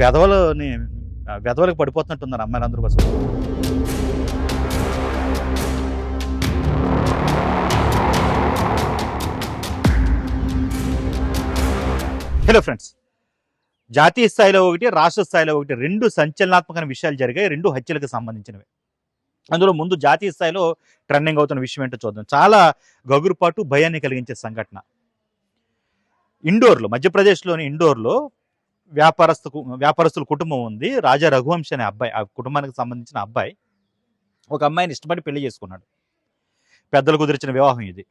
వెధవలని వెధవలకు పడిపోతున్నట్టున్నారు అమ్మాయిలందరూ కోసం hello friends జాతీయ స్థాయిలో ఒకటి రాష్ట్ర స్థాయిలో ఒకటి రెండు సంచలనాత్మకమైన విషయాలు జరిగాయి రెండు హత్యలకు సంబంధించినవి. అందులో ముందు జాతీయ స్థాయిలో ట్రెండింగ్ అవుతున్న విషయం ఏంటో చూద్దాం. చాలా గగురుపాటు భయాన్ని కలిగించే సంఘటన. ఇండోర్లో మధ్యప్రదేశ్లోని ఇండోర్లో వ్యాపారస్తు వ్యాపారస్తుల కుటుంబం ఉంది. రాజా రఘువంశ అనే అబ్బాయి ఆ కుటుంబానికి సంబంధించిన అబ్బాయి ఒక అమ్మాయిని ఇష్టపడి పెళ్ళి చేసుకున్నాడు. పెద్దలు కుదిరిచిన వివాహం ఇది.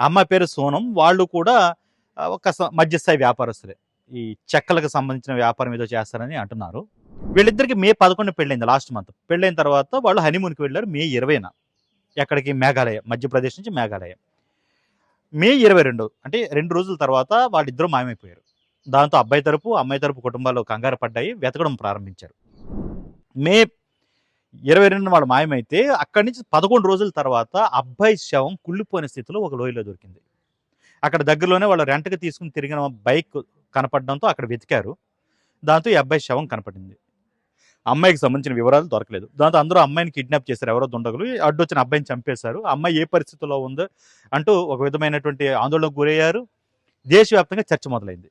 అమ్మాయి పేరు సోనం. వాళ్ళు కూడా ఒక మధ్యస్థాయి వ్యాపారస్తులే. ఈ చెక్కలకు సంబంధించిన వ్యాపారం ఏదో చేస్తారని అంటున్నారు. వీళ్ళిద్దరికి మే పదకొండు పెళ్ళైంది లాస్ట్ మంత్. పెళ్ళైన తర్వాత వాళ్ళు హనీమూన్కి వెళ్ళారు మే ఇరవైన. ఎక్కడికి? మేఘాలయ మధ్యప్రదేశ్ నుంచి మేఘాలయ. మే ఇరవై రెండు అంటే రెండు రోజుల తర్వాత వాళ్ళిద్దరూ మాయమైపోయారు. దాంతో అబ్బాయి తరపు అమ్మాయి తరపు కుటుంబాలు కంగారు పడ్డాయి వెతకడం ప్రారంభించారు. మే ఇరవై రెండు వాళ్ళు మాయమైతే అక్కడి నుంచి పదకొండు రోజుల తర్వాత అబ్బాయి శవం కుళ్ళిపోయిన స్థితిలో ఒక లోయలో దొరికింది. అక్కడ దగ్గరలోనే వాళ్ళు రెంట్కి తీసుకుని తిరిగిన బైక్ కనపడడంతో అక్కడ వెతికారు. దాంతో ఈ అబ్బాయి శవం కనపడింది. అమ్మాయికి సంబంధించిన వివరాలు దొరకలేదు. దాంతో అందరూ అమ్మాయిని కిడ్నాప్ చేశారు. ఎవరో దుండగులు. అడ్డు వచ్చిన అబ్బాయిని చంపేశారు. అమ్మాయి ఏ పరిస్థితిలో ఉందో అంటూ ఒక విధమైనటువంటి ఆందోళనకు గురయ్యారు. దేశవ్యాప్తంగా చర్చ మొదలైంది.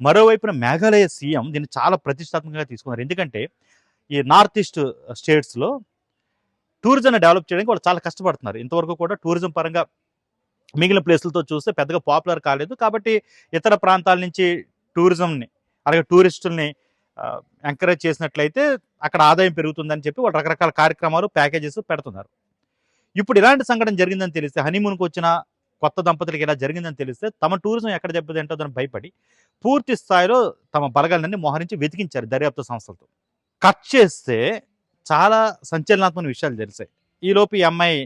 మరోవైపున మేఘాలయ సీఎం దీన్ని చాలా ప్రతిష్టాత్మకంగా తీసుకున్నారు. ఎందుకంటే ఈ నార్త్ ఈస్ట్ స్టేట్స్లో టూరిజంని డెవలప్ చేయడానికి వాళ్ళు చాలా కష్టపడుతున్నారు. ఇంతవరకు కూడా టూరిజం పరంగా మిగిలిన ప్లేసులతో చూస్తే పెద్దగా పాపులర్ కాలేదు. కాబట్టి ఇతర ప్రాంతాల నుంచి టూరిజంని అలాగే టూరిస్టుల్ని ఎంకరేజ్ చేసినట్లయితే అక్కడ ఆదాయం పెరుగుతుందని చెప్పి వాళ్ళు రకరకాల కార్యక్రమాలు ప్యాకేజెస్ పెడుతున్నారు. ఇప్పుడు ఇలాంటి సంఘటన జరిగిందని తెలిస్తే హనీమూన్కి వచ్చిన కొత్త దంపతులకి ఇలా జరిగిందని తెలిస్తే తమ టూరిజం ఎక్కడ దెబ్బతింటుందని భయపడి పూర్తి స్థాయిలో తమ బలగాలన్నీ మోహరించి వెతికించారు దర్యాప్తు సంస్థలతో. కట్ చేస్తే చాలా సంచలనాత్మక విషయాలు తెలిసాయి. ఈలోపు ఈ అమ్మాయి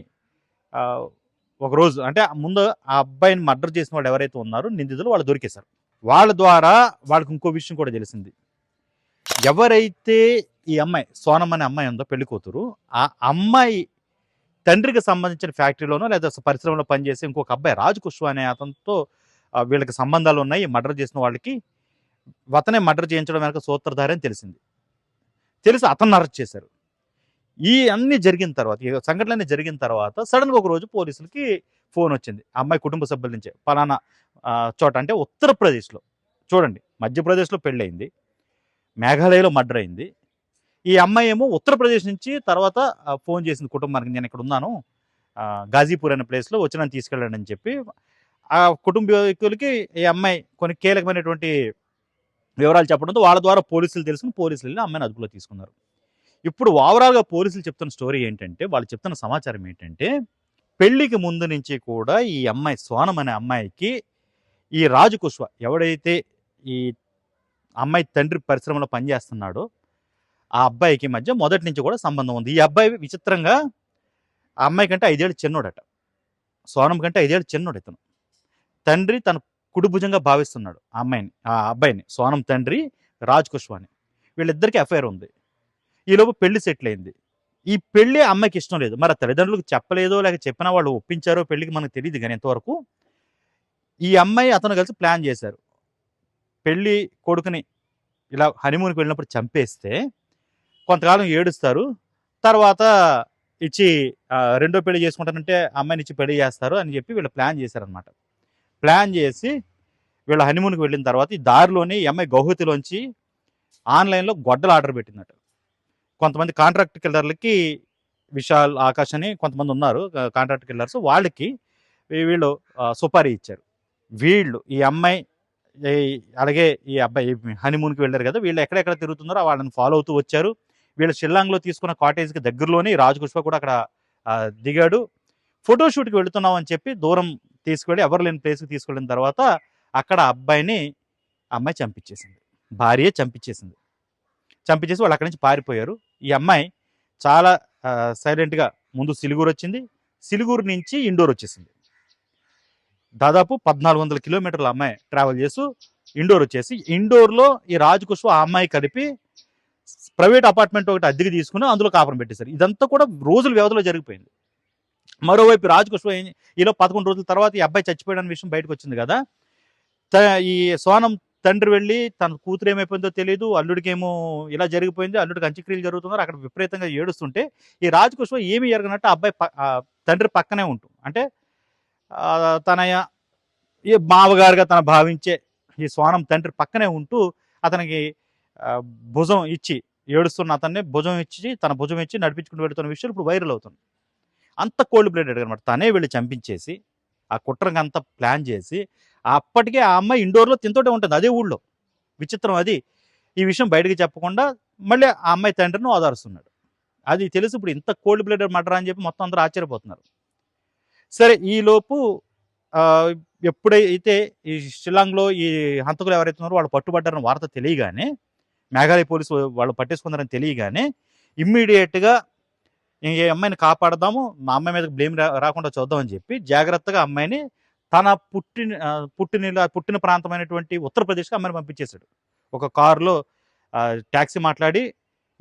ఒకరోజు ఒక రోజు అంటే ముందు ఆ అబ్బాయిని మర్డర్ చేసిన వాళ్ళు ఎవరైతే ఉన్నారో నిందితులు వాళ్ళు దొరికేశారు. వాళ్ళ ద్వారా వాళ్ళకి ఇంకో విషయం కూడా తెలిసింది. ఎవరైతే ఈ అమ్మాయి సోనం అనే అమ్మాయి ఉందో పెళ్ళి కూతురు ఆ అమ్మాయి తండ్రికి సంబంధించిన ఫ్యాక్టరీలోనో లేదా పరిశ్రమలో పనిచేసే ఇంకొక అబ్బాయి రాజ్ కుష్వా అనే అతనితో వీళ్ళకి సంబంధాలు ఉన్నాయి. మర్డర్ చేసిన వాళ్ళకి అతనే మర్డర్ చేయించడం వెనక సూత్రధారి అని తెలిసింది. తెలిసి అతన్ని అరెస్ట్ చేశారు. ఈ అన్ని జరిగిన తర్వాత ఈ సంఘటనలన్నీ జరిగిన తర్వాత సడన్గా ఒక రోజు పోలీసులకి ఫోన్ వచ్చింది. అమ్మాయి కుటుంబ సభ్యుల నుంచే. పలానా చోట అంటే ఉత్తరప్రదేశ్లో. చూడండి మధ్యప్రదేశ్లో పెళ్ళయింది. మేఘాలయలో మర్డర్ అయింది. ఈ అమ్మాయి ఏమో ఉత్తరప్రదేశ్ నుంచి తర్వాత ఫోన్ చేసింది కుటుంబానికి. నేను ఇక్కడ ఉన్నాను. గాజీపూర్ అనే ప్లేస్లో వచ్చి నన్ను తీసుకెళ్ళండి అని చెప్పి ఆ కుటుంబీకులకి ఈ అమ్మాయి కొన్ని కీలకమైనటువంటి వివరాలు చెప్పడంతో వాళ్ళ ద్వారా పోలీసులు తెలుసుకుని పోలీసులు వెళ్ళి అమ్మాయిని అదుపులో తీసుకున్నారు. ఇప్పుడు ఓవరాల్గా పోలీసులు చెప్తున్న స్టోరీ ఏంటంటే వాళ్ళు చెప్తున్న సమాచారం ఏంటంటే పెళ్ళికి ముందు నుంచి కూడా ఈ అమ్మాయి సోనం అనే అమ్మాయికి ఈ రాజు కుష్వ ఎవడైతే ఈ అమ్మాయి తండ్రి పరిశ్రమలో పనిచేస్తున్నాడో ఆ అబ్బాయికి మధ్య మొదటి నుంచి కూడా సంబంధం ఉంది. ఈ అబ్బాయి విచిత్రంగా ఆ అమ్మాయి కంటే ఐదేళ్ళు చిన్నోడట. సోనం కంటే ఐదేళ్ళు చిన్నోడు ఇతను. తండ్రి తన కుడిభుజంగా భావిస్తున్నాడు ఆ అమ్మాయిని ఆ అబ్బాయిని. సోనం తండ్రి రాజ్ కుష్వాని. వీళ్ళిద్దరికీ ఎఫ్ఐఆర్ ఉంది. ఈలోపు పెళ్ళి సెటిల్ అయింది. ఈ పెళ్ళి అమ్మాయికి ఇష్టం లేదు. మరి ఆ తల్లిదండ్రులకు చెప్పలేదో లేక చెప్పినా వాళ్ళు ఒప్పించారో పెళ్ళికి మనకు తెలియదు కానీ ఎంతవరకు ఈ అమ్మాయి అతను కలిసి ప్లాన్ చేశారు. పెళ్ళి కొడుకుని ఇలా హనీమూన్కి వెళ్ళినప్పుడు చంపేస్తే కొంతకాలం ఏడుస్తారు. తర్వాత ఇచ్చి రెండో పెళ్ళి చేసుకుంటానంటే అమ్మాయిని ఇచ్చి పెళ్ళి చేస్తారు అని చెప్పి వీళ్ళు ప్లాన్ చేశారనమాట ప్లాన్ చేసి వీళ్ళ హనీమూన్కి వెళ్ళిన తర్వాత ఈ దారిలోనే ఈ అమ్మాయి గౌహతిలోంచి ఆన్లైన్లో గొడ్డలు ఆర్డర్ పెట్టిందట. కొంతమంది కాంట్రాక్ట్ కిల్లర్లకి విశాల్ ఆకాష్ అని కొంతమంది ఉన్నారు కాంట్రాక్ట్ కిల్లర్స్. వాళ్ళకి వీళ్ళు సుపారీ ఇచ్చారు. వీళ్ళు ఈ అమ్మాయి ఈ- అలాగే ఈ అబ్బాయి హనీమూన్కి వెళ్ళారు కదా వీళ్ళు ఎక్కడెక్కడ తిరుగుతున్నారో వాళ్ళని ఫాలో అవుతూ వచ్చారు. వీళ్ళు షిల్లాంగ్లో తీసుకున్న కాటేజ్కి దగ్గరలోనే ఈ కూడా అక్కడ దిగాడు. ఫోటోషూట్కి వెళుతున్నాం అని చెప్పి దూరం తీసుకువెళ్ళి ఎవరు లేని ప్లేస్కి తీసుకెళ్ళిన తర్వాత అక్కడ అబ్బాయిని అమ్మాయి చంపించేసింది భార్య చంపించేసింది చంపించేసి వాళ్ళు అక్కడి నుంచి పారిపోయారు. ఈ అమ్మాయి చాలా సైలెంట్గా ముందు సిలిగూరు వచ్చింది. సిలిగూరు నుంచి ఇండోర్ వచ్చేసింది. దాదాపు పద్నాలుగు వందల కిలోమీటర్ల అమ్మాయి ట్రావెల్ చేస్తూ ఇండోర్ వచ్చేసి ఇండోర్లో ఈ రాజ్ కుష్వ ఆ అమ్మాయి కలిపి ప్రైవేట్ అపార్ట్మెంట్ ఒకటి అద్దెకి తీసుకుని అందులో కాపురం పెట్టేశారు. ఇదంతా కూడా రోజుల వ్యవధిలో జరిగిపోయింది. మరోవైపు రాజ్ ఈలో పదకొండు రోజుల తర్వాత ఈ అబ్బాయి చచ్చిపోయాడన్న విషయం బయటకు వచ్చింది కదా. ఈ సోనం తండ్రి వెళ్ళి తన కూతురు ఏమైపోయిందో తెలియదు అల్లుడికేమో ఇలా జరిగిపోయింది అల్లుడికి అంత్యక్రియలు జరుగుతున్నారు అక్కడ విపరీతంగా ఏడుస్తుంటే ఈ రాజకుష్వ ఏమి ఎరగనట్టు ఆ అబ్బాయి తండ్రి పక్కనే ఉంటూ. అంటే తన ఈ మామగారుగా తన భావించే ఈ స్వానం తండ్రి పక్కనే ఉంటూ అతనికి భుజం ఇచ్చి ఏడుస్తున్న అతన్ని భుజం ఇచ్చి తన భుజం ఇచ్చి నడిపించుకుని వెళ్తున్న విషయం ఇప్పుడు వైరల్ అవుతుంది అంత కోల్డ్ బ్లడెడ్ అనమాట తనే వెళ్ళి చంపించేసి ఆ కుట్రంగా అంతా ప్లాన్ చేసి అప్పటికే ఆ అమ్మాయి ఇండోర్లో తింతోటే ఉంటుంది అదే ఊళ్ళో. విచిత్రం అది. ఈ విషయం బయటకు చెప్పకుండా మళ్ళీ ఆ అమ్మాయి తండ్రిని ఓదారుస్తున్నాడు. అది తెలుసు ఇప్పుడు ఇంత కోల్డ్ బ్లడెడ్ మర్డర్ అని చెప్పి మొత్తం అందరూ ఆశ్చర్యపోతున్నారు. సరే ఈలోపు ఎప్పుడైతే ఈ షిల్లాంగ్లో ఈ హంతకులు ఎవరైతే ఉన్నారో వాళ్ళు పట్టుబడ్డారని వార్త తెలియగానే మేఘాలయ పోలీసు వాళ్ళు పట్టేసుకున్నారని తెలియగానే ఇమ్మీడియట్గా ఈ అమ్మాయిని కాపాడదాము మా అమ్మాయి మీద బ్లేమ్ రాకుండా చూద్దామని చెప్పి జాగ్రత్తగా అమ్మాయిని తన పుట్టిన పుట్టిన పుట్టిన ప్రాంతమైనటువంటి ఉత్తరప్రదేశ్కి అమ్మాయిని పంపించేశాడు. ఒక కారులో ట్యాక్సీ మాట్లాడి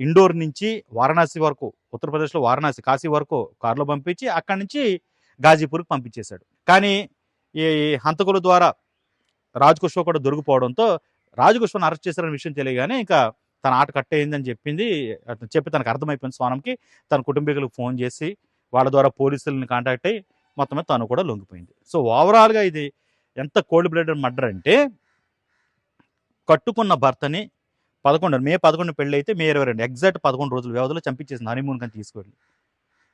ఇండోర్ నుంచి వారణాసి వరకు ఉత్తరప్రదేశ్లో వారణాసి కాశీ వరకు కారులో పంపించి అక్కడి నుంచి గాజీపూర్కి పంపించేశాడు. కానీ ఈ హంతకుల ద్వారా రాజ్కుష్వ కూడా దొరికిపోవడంతో రాజకుష్వను అరెస్ట్ చేశారని విషయం తెలియగానే ఇంకా తన ఆట కట్టేయిందని చెప్పింది. అతను చెప్పి తనకు అర్థమైపోయింది స్వానంకి. తన కుటుంబీకులకు ఫోన్ చేసి వాళ్ళ ద్వారా పోలీసులను కాంటాక్ట్ అయ్యి మొత్తం మీద తను కూడా లొంగిపోయింది. సో ఓవరాల్గా ఇది ఎంత కోల్డ్ బ్లడెడ్ మర్డర్ అంటే కట్టుకున్న భర్తని పదకొండు మే పదకొండు పెళ్ళి అయితే మే ఇరవై రెండు ఎగ్జాక్ట్ పదకొండు రోజుల వ్యవధిలో చంపించేసింది హనీమూన్ కానీ తీసుకెళ్ళి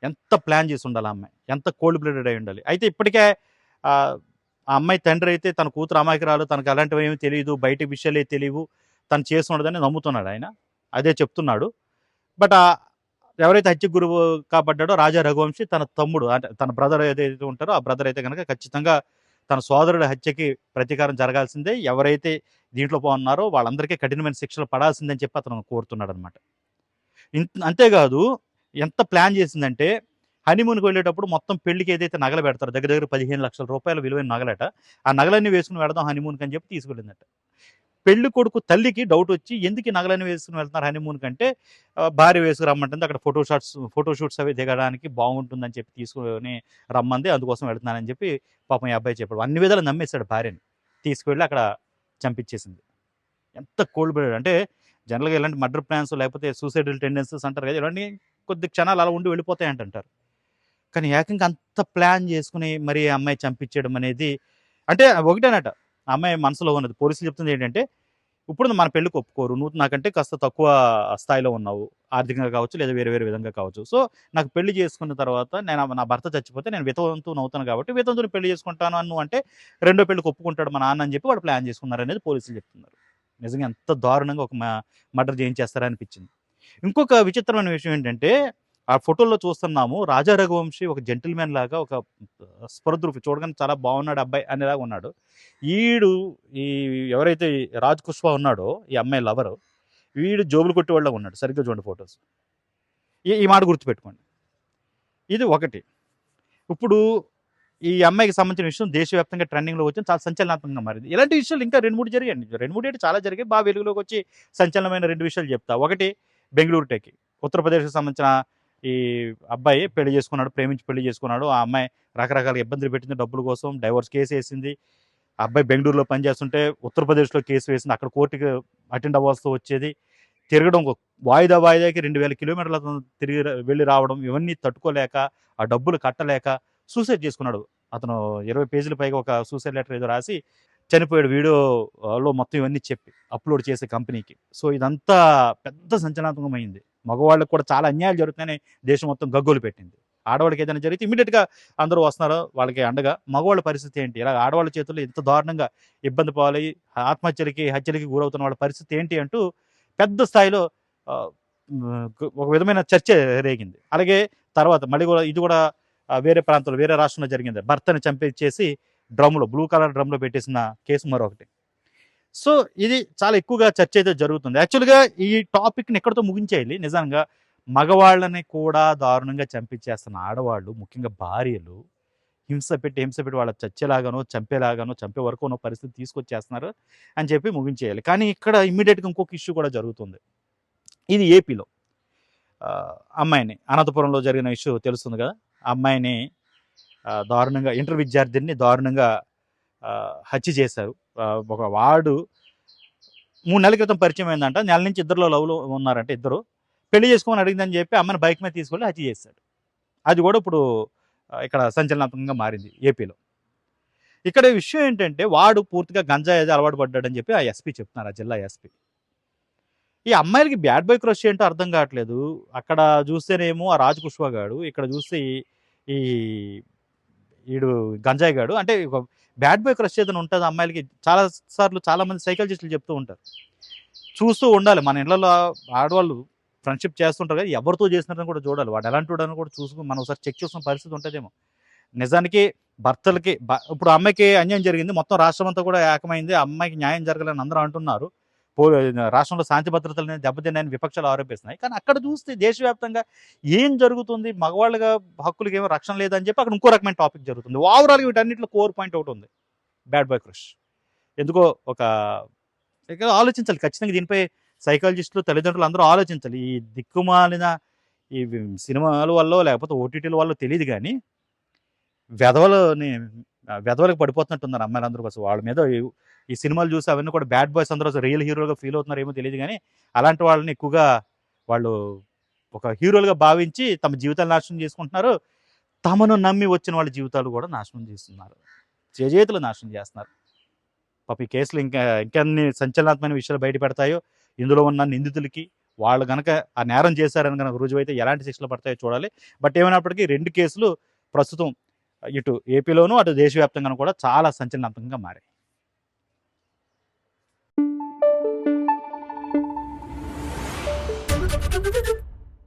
ఎంత ప్లాన్ చేసి ఉండాలి అమ్మాయి? ఎంత కోల్డ్ బ్లడెడ్ అయి ఉండాలి? అయితే ఇప్పటికే ఆ అమ్మాయి తండ్రి అయితే తన కూతురు అమాయకురాలు తనకు అలాంటివి ఏమీ తెలియదు బయట విషయాలే తెలియవు తను చేస్తున్నాడని నమ్ముతున్నాడు ఆయన. అదే చెప్తున్నాడు. బట్ ఎవరైతే హత్య గురువు కాబడ్డాడో రాజా రఘువంశి తన తమ్ముడు అంటే తన బ్రదర్ ఏదైతే ఉంటారో ఆ బ్రదర్ అయితే కనుక ఖచ్చితంగా తన సోదరుడి హత్యకి ప్రతీకారం జరగాల్సిందే. ఎవరైతే దీంట్లో ఉన్నారో వాళ్ళందరికీ కఠినమైన శిక్షలు పడాల్సిందని చెప్పి అతను కోరుతున్నాడు అనమాట అంతేకాదు ఎంత ప్లాన్ చేసిందంటే హనీమూన్కి వెళ్ళేటప్పుడు మొత్తం పెళ్ళికి ఏదైతే నగలు పెడతారో దగ్గర దగ్గర పదిహేను లక్షల రూపాయల విలువైన నగలట ఆ నగలన్నీ వేసుకుని వెళదాం హనీమూన్కి అని చెప్పి తీసుకెళ్ళిందట. పెళ్ళి కొడుకు తల్లికి డౌట్ వచ్చి ఎందుకు నగలని నగలన్నీ వేసుకుని వెళ్తున్నారు హనీమూన్ కంటే భార్య భార్య వేసుకురమ్మంటుంది అక్కడ ఫోటో షాట్స్ ఫోటో షూట్స్ అవి దిగడానికి బాగుంటుందని చెప్పి తీసుకుని రమ్మంది అందుకోసం వెళుతున్నానని చెప్పి పాపం ఈ అబ్బాయి చెప్పాడు. అన్ని విధాలు నమ్మేశాడు భార్యని. తీసుకువెళ్ళి అక్కడ చంపించేసింది ఎంత కోల్డ్ బ్లడెడ్ అంటే జనరల్గా ఇలాంటి మర్డర్ ప్లాన్స్ లేకపోతే సూసైడల్ టెండెన్సీస్ అంటారు కదా ఇలాంటి కొద్ది క్షణాలు అలా ఉండి వెళ్ళిపోతాయి అంటారు కానీ ఏకంగా అంత ప్లాన్ చేసుకుని మరి అమ్మాయి చంపించడం అనేది అంటే ఒకటేనట అమ్మాయి మనసులో ఉన్నది. పోలీసులు చెప్తుంది ఏంటంటే ఇప్పుడు మన పెళ్ళికి ఒప్పుకోరు. నువ్వు నాకంటే కాస్త తక్కువ స్థాయిలో ఉన్నావు. ఆర్థికంగా కావచ్చు లేదా వేరే వేరే విధంగా కావచ్చు. సో నాకు పెళ్ళి చేసుకున్న తర్వాత నేను నా భర్త చచ్చిపోతే నేను వితంతువును అవుతాను కాబట్టి వితంతుని పెళ్ళి చేసుకుంటాను అను అంటే రెండో పెళ్ళికి ఒప్పుకుంటాడు మా నాన్న అని చెప్పి వాడు ప్లాన్ చేసుకున్నారు అనేది పోలీసులు చెప్తున్నారు. నిజంగా ఎంత దారుణంగా ఒక మర్డర్ చేయించేస్తారా అనిపించింది ఇంకొక విచిత్రమైన విషయం ఏంటంటే ఆ ఫోటోల్లో చూస్తున్నాము. రాజా రఘువంశీ ఒక జెంటిల్మెన్ లాగా ఒక స్పృద్రూపి చూడగానే చాలా బాగున్నాడు అబ్బాయి అనేలాగా ఉన్నాడు. ఈడు ఈ ఎవరైతే రాజ్ కుష్వా ఉన్నాడో ఈ అమ్మాయి లవరు వీడు జోబులు కొట్టి వాళ్ళ ఉన్నాడు. సరిగ్గా చూడండి ఫొటోస్. ఈ ఈ మాట గుర్తుపెట్టుకోండి. ఇది ఒకటి. ఇప్పుడు ఈ అమ్మాయికి సంబంధించిన విషయం దేశవ్యాప్తంగా ట్రెండింగ్లో వచ్చి చాలా సంచలనాత్మకంగా మారింది. ఇలాంటి విషయాలు ఇంకా రెండు మూడు జరిగాయండి. రెండు మూడు ఏంటి చాలా జరిగాయి. బాగా వెలుగులోకి వచ్చి సంచలనమైన రెండు విషయాలు చెప్తా. ఒకటి బెంగళూరు టెక్కి. ఉత్తరప్రదేశ్కి సంబంధించిన ఈ అబ్బాయి పెళ్ళి చేసుకున్నాడు ప్రేమించి పెళ్ళి చేసుకున్నాడు. ఆ అమ్మాయి రకరకాల ఇబ్బందులు పెట్టింది డబ్బుల కోసం డైవర్స్ కేసు వేసింది. అబ్బాయి బెంగళూరులో పనిచేస్తుంటే ఉత్తరప్రదేశ్లో కేసు వేసింది. అక్కడ కోర్టుకి అటెండ్ అవ్వాల్సి వచ్చేది. తిరగడం ఒక వాయిదా వాయిదాకి రెండు వేల కిలోమీటర్ల తిరిగి వెళ్ళి రావడం ఇవన్నీ తట్టుకోలేక ఆ డబ్బులు కట్టలేక సూసైడ్ చేసుకున్నాడు. అతను ఇరవై పేజీల పైగా ఒక సూసైడ్ లెటర్ ఏదో రాసి చనిపోయాడు వీడియోలో మొత్తం ఇవన్నీ చెప్పి అప్లోడ్ చేసే కంపెనీకి. సో ఇదంతా పెద్ద సంచలనాత్మకమైంది. మగవాళ్ళకి కూడా చాలా అన్యాయాలు జరుగుతున్నాయని దేశం మొత్తం గగ్గోలు పెట్టింది. ఆడవాళ్ళకి ఏదైనా జరిగితే ఇమీడియట్గా అందరూ వస్తున్నారు వాళ్ళకి అండగా. మగవాళ్ళ పరిస్థితి ఏంటి? ఇలా ఆడవాళ్ళ చేతుల్లో ఎంత దారుణంగా ఇబ్బంది పోవాలి ఆత్మహత్యలకి హత్యలకి గురవుతున్న వాళ్ళ పరిస్థితి ఏంటి అంటూ పెద్ద స్థాయిలో ఒక విధమైన చర్చ రేగింది. అలాగే తర్వాత మళ్ళీ కూడా ఇది కూడా వేరే ప్రాంతంలో వేరే రాష్ట్రంలో జరిగింది. భర్తని చంపించేసి డ్రమ్లో బ్లూ కలర్ డ్రమ్లో పెట్టేసిన కేసు మరొకటి. సో ఇది చాలా ఎక్కువగా చర్చ అయితే జరుగుతుంది. యాక్చువల్గా ఈ టాపిక్ని ఎక్కడితో ముగించేయాలి? నిజంగా మగవాళ్ళని కూడా దారుణంగా చంపించేస్తున్న ఆడవాళ్ళు ముఖ్యంగా భార్యలు హింస పెట్టి హింస పెట్టి వాళ్ళ చచ్చేలాగానో చంపేలాగానో చంపే వరకు ఉన్న పరిస్థితి తీసుకొచ్చేస్తున్నారు అని చెప్పి ముగించేయాలి. కానీ ఇక్కడ ఇమ్మీడియట్గా ఇంకొక ఇష్యూ కూడా జరుగుతుంది. ఇది ఏపీలో. అమ్మాయిని అనంతపురంలో జరిగిన ఇష్యూ తెలుస్తుంది కదా? అమ్మాయిని దారుణంగా ఇంటర్ విద్యార్థిని దారుణంగా హత్య చేశారు. ఒక వాడు మూడు నెలల క్రితం పరిచయం అయిందంట. నెల నుంచి ఇద్దరులో లవ్లో ఉన్నారంట ఇద్దరు. పెళ్ళి చేసుకోమని అడిగిందని చెప్పి అమ్మని బైక్ మీద తీసుకెళ్ళి హత్య చేశాడు. అది కూడా ఇప్పుడు ఇక్కడ సంచలనాత్మకంగా మారింది ఏపీలో. ఇక్కడ విషయం ఏంటంటే వాడు పూర్తిగా గంజాయి అది అలవాటు పడ్డాడని చెప్పి ఆ ఎస్పీ చెప్తున్నారు ఆ జిల్లా ఎస్పీ. ఈ అమ్మాయిలకి బ్యాడ్ బై క్రష్ ఏంటో అర్థం కావట్లేదు. అక్కడ చూస్తేనేమో ఆ రాజు కుష్వా గాడు ఇక్కడ చూస్తే ఈ- వీడు గంజాయిగాడు గాడు. అంటే ఒక బ్యాడ్ బై క్రష్ ఏదైనా ఉంటుంది అమ్మాయిలకి చాలా సార్లు చాలా మంది సైకాలజిస్టులు చెప్తూ ఉంటారు. చూస్తూ ఉండాలి. మన ఇళ్ళలో ఆడవాళ్ళు ఫ్రెండ్షిప్ చేస్తుంటారు కదా ఎవరితో చేసినారని కూడా చూడాలి. వాడు ఎలాంటి వాడని కూడా చూసుకుని మనం ఒకసారి చెక్ చేసుకున్న పరిస్థితి ఉంటుందేమో. నిజానికి భర్తలకి ఇప్పుడు అమ్మాయికి అన్యాయం జరిగింది. మొత్తం రాష్ట్రం అంతా కూడా ఏకమైంది. అమ్మాయికి న్యాయం జరగాలని అందరూ అంటున్నారు. పో రాష్ట్రంలో శాంతి భద్రతలు దెబ్బతిన్నాయని విపక్షాలు ఆరోపిస్తున్నాయి. కానీ అక్కడ చూస్తే దేశవ్యాప్తంగా ఏం జరుగుతుంది? మగవాళ్ళగా హక్కులకి ఏమో రక్షణ లేదని చెప్పి అక్కడ ఇంకో రకమైన టాపిక్ జరుగుతుంది. ఓవరాల్ వీటన్నిటిలో కోర్ పాయింట్ ఒకటి ఉంది. Bad boy crush. ఎందుకో ఒక ఆలోచించాలి. ఖచ్చితంగా దీనిపై సైకాలజిస్టులు తల్లిదండ్రులు అందరూ ఆలోచించాలి. ఈ దిక్కుమాలిన ఈ సినిమాల వల్ల లేకపోతే ఓటీటీల వల్ల తెలియదు కానీ వెధవలని వెధవలకు పడిపోతున్నట్టున్నారు అమ్మాయిలందరూ కోసం వాళ్ళ మీద ఈ- సినిమాలు చూసి అవన్నీ కూడా బ్యాడ్ బాయ్స్ అందరూ రియల్ హీరోలుగా ఫీల్ అవుతున్నారు ఏమో తెలియదు కానీ అలాంటి వాళ్ళని ఎక్కువగా వాళ్ళు ఒక హీరోలుగా భావించి తమ జీవితాలు నాశనం చేసుకుంటున్నారు. తమను నమ్మి వచ్చిన వాళ్ళ జీవితాలు కూడా నాశనం చేస్తున్నారు. చేజేతులు నాశనం చేస్తున్నారు. పాప ఈ కేసులు ఇంకా ఇంకెన్ని సంచలనాత్మక విషయాలు బయటపెడతాయో ఇందులో ఉన్న నిందితులకి వాళ్ళు గనక ఆ నేరం చేశారని కనుక రుజువైతే ఎలాంటి శిక్షలు పడతాయో చూడాలి. బట్ ఏమైనప్పటికీ రెండు కేసులు ప్రస్తుతం ఇటు ఏపీలోనూ అటు దేశవ్యాప్తంగానూ కూడా చాలా సంచలనాత్మకంగా మారాయి.